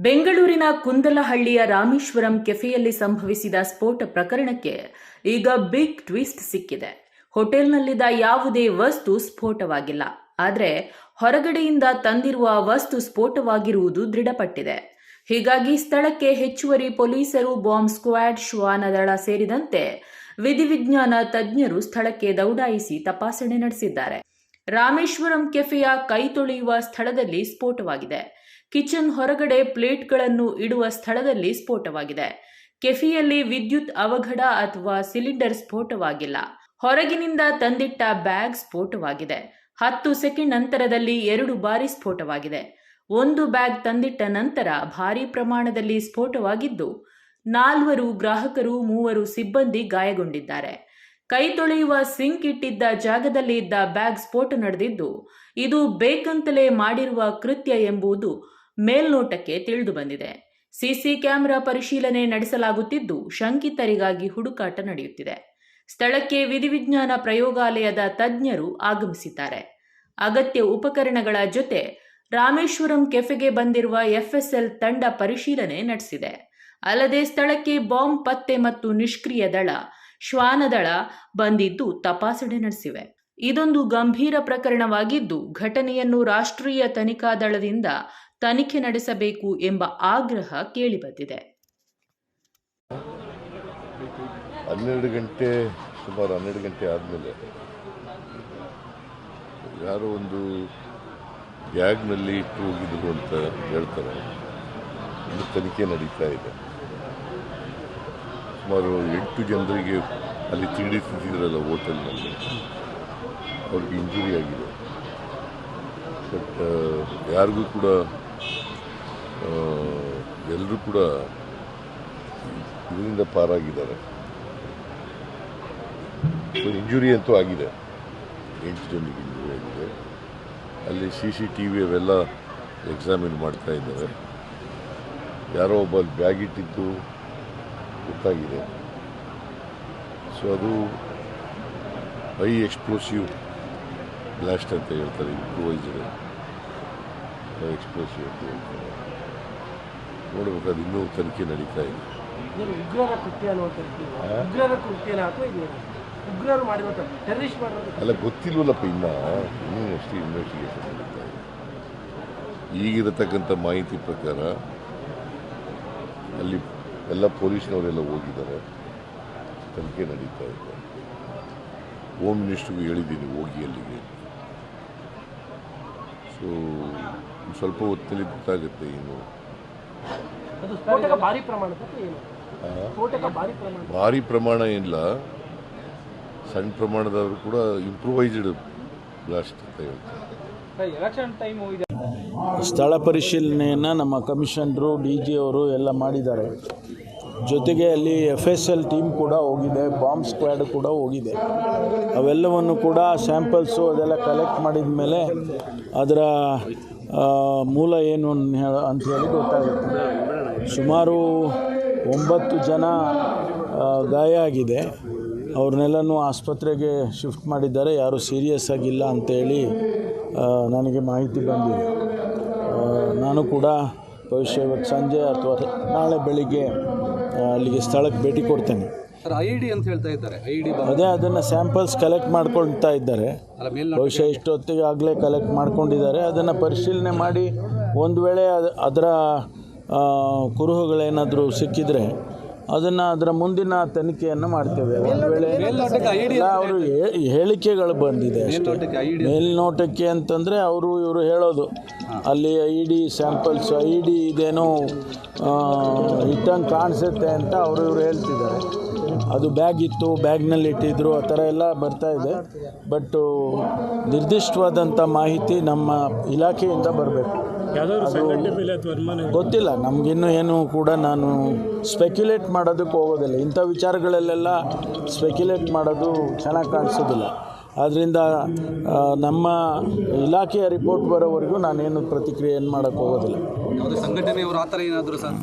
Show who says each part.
Speaker 1: ಬೆಂಗಳೂರಿನ ಕುಂದಲಹಳ್ಳಿಯ ರಾಮೇಶ್ವರಂ ಕೆಫೆಯಲ್ಲಿ ಸಂಭವಿಸಿದ ಸ್ಫೋಟ ಪ್ರಕರಣಕ್ಕೆ ಈಗ ಬಿಗ್ ಟ್ವಿಸ್ಟ್ ಸಿಕ್ಕಿದೆ. ಹೋಟೆಲ್ನಲ್ಲಿದ್ದ ಯಾವುದೇ ವಸ್ತು ಸ್ಫೋಟವಾಗಿಲ್ಲ. ಆದರೆ ಹೊರಗಡೆಯಿಂದ ತಂದಿರುವ ವಸ್ತು ಸ್ಫೋಟವಾಗಿರುವುದು ದೃಢಪಟ್ಟಿದೆ. ಹೀಗಾಗಿ ಸ್ಥಳಕ್ಕೆ ಹೆಚ್ಚುವರಿ ಪೊಲೀಸರು, ಬಾಂಬ್ ಸ್ಕ್ವಾಡ್ ಶ್ವಾನದಳ ಸೇರಿದಂತೆ ವಿಧಿವಿಜ್ಞಾನ ತಜ್ಞರು ಸ್ಥಳಕ್ಕೆ ದೌಡಾಯಿಸಿ ತಪಾಸಣೆ ನಡೆಸಿದ್ದಾರೆ. ರಾಮೇಶ್ವರಂ ಕೆಫೆಯ ಕೈ ತೊಳೆಯುವ ಸ್ಥಳದಲ್ಲಿ ಸ್ಫೋಟವಾಗಿದೆ. ಕಿಚನ್ ಹೊರಗಡೆ ಪ್ಲೇಟ್ಗಳನ್ನು ಇಡುವ ಸ್ಥಳದಲ್ಲಿ ಸ್ಫೋಟವಾಗಿದೆ. ಕೆಫಿಯಲ್ಲಿ ವಿದ್ಯುತ್ ಅವಘಡ ಅಥವಾ ಸಿಲಿಂಡರ್ ಸ್ಫೋಟವಾಗಿಲ್ಲ. ಹೊರಗಿನಿಂದ ತಂದಿಟ್ಟ ಬ್ಯಾಗ್ ಸ್ಫೋಟವಾಗಿದೆ. ಹತ್ತು ಸೆಕೆಂಡ್ ನಂತರದಲ್ಲಿ ಎರಡು ಬಾರಿ ಸ್ಫೋಟವಾಗಿದೆ. ಒಂದು ಬ್ಯಾಗ್ ತಂದಿಟ್ಟ ನಂತರ ಭಾರೀ ಪ್ರಮಾಣದಲ್ಲಿ ಸ್ಫೋಟವಾಗಿದ್ದು, ನಾಲ್ವರು ಗ್ರಾಹಕರು, ಮೂವರು ಸಿಬ್ಬಂದಿ ಗಾಯಗೊಂಡಿದ್ದಾರೆ. ಕೈ ತೊಳೆಯುವ ಸಿಂಕ್ ಇಟ್ಟಿದ್ದ ಜಾಗದಲ್ಲಿ ಇದ್ದ ಬ್ಯಾಗ್ ಸ್ಫೋಟ ನಡೆದಿದ್ದು, ಇದು ಬೇಕಂತಲೇ ಮಾಡಿರುವ ಕೃತ್ಯ ಎಂಬುದು ಮೇಲ್ನೋಟಕ್ಕೆ ತಿಳಿದು ಬಂದಿದೆ. ಸಿಸಿ ಕ್ಯಾಮೆರಾ ಪರಿಶೀಲನೆ ನಡೆಸಲಾಗುತ್ತಿದ್ದು, ಶಂಕಿತರಿಗಾಗಿ ಹುಡುಕಾಟ ನಡೆಯುತ್ತಿದೆ. ಸ್ಥಳಕ್ಕೆ ವಿಧಿವಿಜ್ಞಾನ ಪ್ರಯೋಗಾಲಯದ ತಜ್ಞರು ಆಗಮಿಸಿದ್ದಾರೆ. ಅಗತ್ಯ ಉಪಕರಣಗಳ ಜೊತೆ ರಾಮೇಶ್ವರಂ ಕೆಫೆಗೆ ಬಂದಿರುವ ಎಫ್ಎಸ್ಎಲ್ ತಂಡ ಪರಿಶೀಲನೆ ನಡೆಸಿದೆ. ಅಲ್ಲದೆ ಸ್ಥಳಕ್ಕೆ ಬಾಂಬ್ ಪತ್ತೆ ಮತ್ತು ನಿಷ್ಕ್ರಿಯ ದಳ ಶ್ವಾನದಳ ಬಂದಿದ್ದು ತಪಾಸಣೆ ನಡೆಸಿವೆ. ಇದೊಂದು ಗಂಭೀರ ಪ್ರಕರಣವಾಗಿದ್ದು, ಘಟನೆಯನ್ನು ರಾಷ್ಟ್ರೀಯ ತನಿಖಾ ದಳದಿಂದ ತನಿಖೆ ನಡೆಸಬೇಕು ಎಂಬ ಆಗ್ರಹ ಕೇಳಿಬಂದಿದೆ.
Speaker 2: ಹನ್ನೆರಡು ಗಂಟೆ, ಸುಮಾರು ಹನ್ನೆರಡು ಗಂಟೆ ಆದಮೇಲೆ ಯಾರೋ ಒಂದು ಬ್ಯಾಗ್ನಲ್ಲಿ ಇಟ್ಟು ಹೋಗಿದ್ರು ಅಂತ ಹೇಳ್ತಾರೆ. ಇಲ್ಲಿ ತನಿಖೆ ನಡೀತಾ ಇದೆ. ಸುಮಾರು ಎಂಟು ಜನರಿಗೆ ಅಲ್ಲಿ ತಿಂಡಿ ತಿಂತಿದ್ರಲ್ಲ ಹೋಟೆಲ್ನಲ್ಲಿ. ಅವ್ರಿಗೆ ಇಂಜುರಿ ಆಗಿದೆ. ಬಟ್ ಯಾರಿಗೂ ಕೂಡ ಎಲ್ಲರೂ ಕೂಡ ಇದರಿಂದ ಪಾರಾಗಿದ್ದಾರೆ. ಇಂಜುರಿ ಅಂತೂ ಆಗಿದೆ. ಎಂಟು ಜನರಿಗೆ ಇಂಜುರಿ ಆಗಿದೆ. ಅಲ್ಲಿ ಸಿ ಸಿ ಟಿ ವಿ ಅವೆಲ್ಲ ಎಕ್ಸಾಮಿನ್ ಮಾಡ್ತಾ ಇದ್ದಾರೆ. ಯಾರೋ ಒಬ್ಬ ಬ್ಯಾಗ್ ಇಟ್ಟಿದ್ದು ಗೊತ್ತಾಗಿದೆ. ಸೊ ಅದು ಹೈ ಎಕ್ಸ್ಪ್ಲೋಸಿವ್ ಬ್ಲಾಸ್ಟ್ ಅಂತ ಹೇಳ್ತಾರೆ ಇಂಪ್ರೂವೈಸ್ಡ್ ಎಕ್ಸ್ಪ್ಲೋಸಿವ್ ಅಂತ ಹೇಳ್ತಾರೆ. ನೋಡ್ಬೇಕು ಅದು ಇನ್ನೂ ತನಿಖೆ ನಡೀತಾ ಇದೆ.
Speaker 3: ಉಗ್ರರ ಕೃತ್ಯ ಉಗ್ರರ ಉಗ್ರರು ಟೆರರಿಸ್ಟ್
Speaker 2: ಅಲ್ಲ ಗೊತ್ತಿಲ್ವಲ್ಲಪ್ಪ ಇನ್ನ? ಇನ್ನೂ ಅಷ್ಟೇ ಇನ್ವೆಸ್ಟಿಗೇಷನ್ ನಡೀತಾ ಇದೆ. ಈಗಿರತಕ್ಕಂಥ ಮಾಹಿತಿ ಪ್ರಕಾರ ಅಲ್ಲಿ ಎಲ್ಲ ಪೊಲೀಸ್ನವರೆಲ್ಲ ಹೋಗಿದ್ದಾರೆ. ತನಿಖೆ ನಡೀತಾ ಇದೆ. ಹೋಮ್ ಮಿನಿಸ್ಟ್ರಿಗೂ ಹೇಳಿದ್ದೀನಿ ಹೋಗಿ ಅಲ್ಲಿಗೆ. ಸೊ ಸ್ವಲ್ಪ ಹೊತ್ತಲ್ಲಿ ಗೊತ್ತಾಗುತ್ತೆ ಇನ್ನು.
Speaker 3: ಭಾರಿ ಪ್ರಮಾಣ
Speaker 2: ಏನಿಲ್ಲ ಸಣ್ಣ ಪ್ರಮಾಣದವರು ಕೂಡ ಇಂಪ್ರೂವೈಸ್ಡ್ ಬ್ಲಾಸ್ಟ್ ಅಂತ ಹೇಳ್ತಾರೆ.
Speaker 3: ಎಲೆಕ್ಷನ್ ಟೈಮು ಇದೆ.
Speaker 4: ಸ್ಥಳ ಪರಿಶೀಲನೆಯನ್ನು ನಮ್ಮ ಕಮಿಷನರು ಡಿ ಜಿ ಅವರು ಎಲ್ಲ ಮಾಡಿದ್ದಾರೆ. ಜೊತೆಗೆ ಅಲ್ಲಿ ಎಫ್ ಎಸ್ ಎಲ್ ಟೀಮ್ ಕೂಡ ಹೋಗಿದೆ ಬಾಂಬ್ ಸ್ಕ್ವಾಡ್ ಕೂಡ ಹೋಗಿದೆ. ಅವೆಲ್ಲವನ್ನು ಕೂಡ ಸ್ಯಾಂಪಲ್ಸು ಅದೆಲ್ಲ ಕಲೆಕ್ಟ್ ಮಾಡಿದ ಮೇಲೆ ಅದರ ಮೂಲ ಏನು ಅಂತ ಹೇಳಿ ಗೊತ್ತಾಗುತ್ತೆ. ಸುಮಾರು ಒಂಬತ್ತು ಜನ ಗಾಯ ಆಗಿದೆ. ಅವ್ರನ್ನೆಲ್ಲನೂ ಆಸ್ಪತ್ರೆಗೆ ಶಿಫ್ಟ್ ಮಾಡಿದ್ದಾರೆ. ಯಾರೂ ಸೀರಿಯಸ್ ಆಗಿಲ್ಲ ಅಂತೇಳಿ ಆ, ನನಗೆ ಮಾಹಿತಿ ಬಂದಿದೆ. ನಾನು ಕೂಡ ಭವಿಷ್ಯ ಇವತ್ತು ಸಂಜೆ ಅಥವಾ ನಾಳೆ ಬೆಳಿಗ್ಗೆ ಅಲ್ಲಿಗೆ ಸ್ಥಳಕ್ಕೆ ಭೇಟಿ ಕೊಡ್ತೇನೆ.
Speaker 5: ಸರ್ ಐ ಡಿ ಅಂತ ಹೇಳ್ತಾ ಇದ್ದಾರೆ. ಐ ಡಿ
Speaker 4: ಅದೇ ಅದನ್ನು ಸ್ಯಾಂಪಲ್ಸ್ ಕಲೆಕ್ಟ್ ಮಾಡ್ಕೊಳ್ತಾ ಇದ್ದಾರೆ. ಬಹುಶಃ ಇಷ್ಟೊತ್ತಿಗೆ ಆಗಲೇ ಕಲೆಕ್ಟ್ ಮಾಡ್ಕೊಂಡಿದ್ದಾರೆ. ಅದನ್ನು ಪರಿಶೀಲನೆ ಮಾಡಿ ಒಂದು ವೇಳೆ ಅದ್- ಅದರ ಕುರುಹುಗಳೇನಾದರೂ ಸಿಕ್ಕಿದರೆ ಅದನ್ನು ಅದರ ಮುಂದಿನ ತನಿಖೆಯನ್ನು ಮಾಡ್ತೇವೆ. ಒಂದು ವೇಳೆ ಇಲ್ಲ, ಅವರು ಹೇಳಿಕೆಗಳು ಬಂದಿದೆ ಅಷ್ಟೇ.
Speaker 5: ಮೇಲ್ನೋಟಕ್ಕೆ
Speaker 4: ಅಂತಂದರೆ ಅವರು ಇವರು ಹೇಳೋದು. ಅಲ್ಲಿ I D samples I D ಇದೇನೋ ಇಟ್ಟಂಗೆ ಕಾಣಿಸುತ್ತೆ ಅಂತ ಅವರು ಇವರು ಹೇಳ್ತಿದ್ದಾರೆ. ಅದು ಬ್ಯಾಗ್ ಇತ್ತು ಬ್ಯಾಗ್ನಲ್ಲಿ ಇಟ್ಟಿದ್ರು ಆ ಥರ ಎಲ್ಲ ಬರ್ತಾ ಇದೆ. ಬಟ್ಟು ನಿರ್ದಿಷ್ಟವಾದಂಥ ಮಾಹಿತಿ ನಮ್ಮ ಇಲಾಖೆಯಿಂದ ಬರಬೇಕು. ಗೊತ್ತಿಲ್ಲ. ನಮಗಿನ್ನೂ ಏನು ಕೂಡ ನಾನು ಸ್ಪೆಕ್ಯುಲೇಟ್ ಮಾಡೋದಕ್ಕೆ ಹೋಗೋದಿಲ್ಲ. ಇಂಥ ವಿಚಾರಗಳಲ್ಲೆಲ್ಲ ಸ್ಪೆಕ್ಯುಲೇಟ್ ಮಾಡೋದು ಚೆನ್ನಾಗಿ ಕಾಣಿಸೋದಿಲ್ಲ. ಆದ್ದರಿಂದ ನಮ್ಮ ಇಲಾಖೆಯ ರಿಪೋರ್ಟ್ ಬರೋವರೆಗೂ ನಾನೇನು ಪ್ರತಿಕ್ರಿಯೆಯನ್ನು ಮಾಡೋಕ್ಕೆ ಹೋಗೋದಿಲ್ಲ.
Speaker 5: ಸಂಘಟನೆಯವರು ಆ ಥರ ಏನಾದರೂ ಸರ್?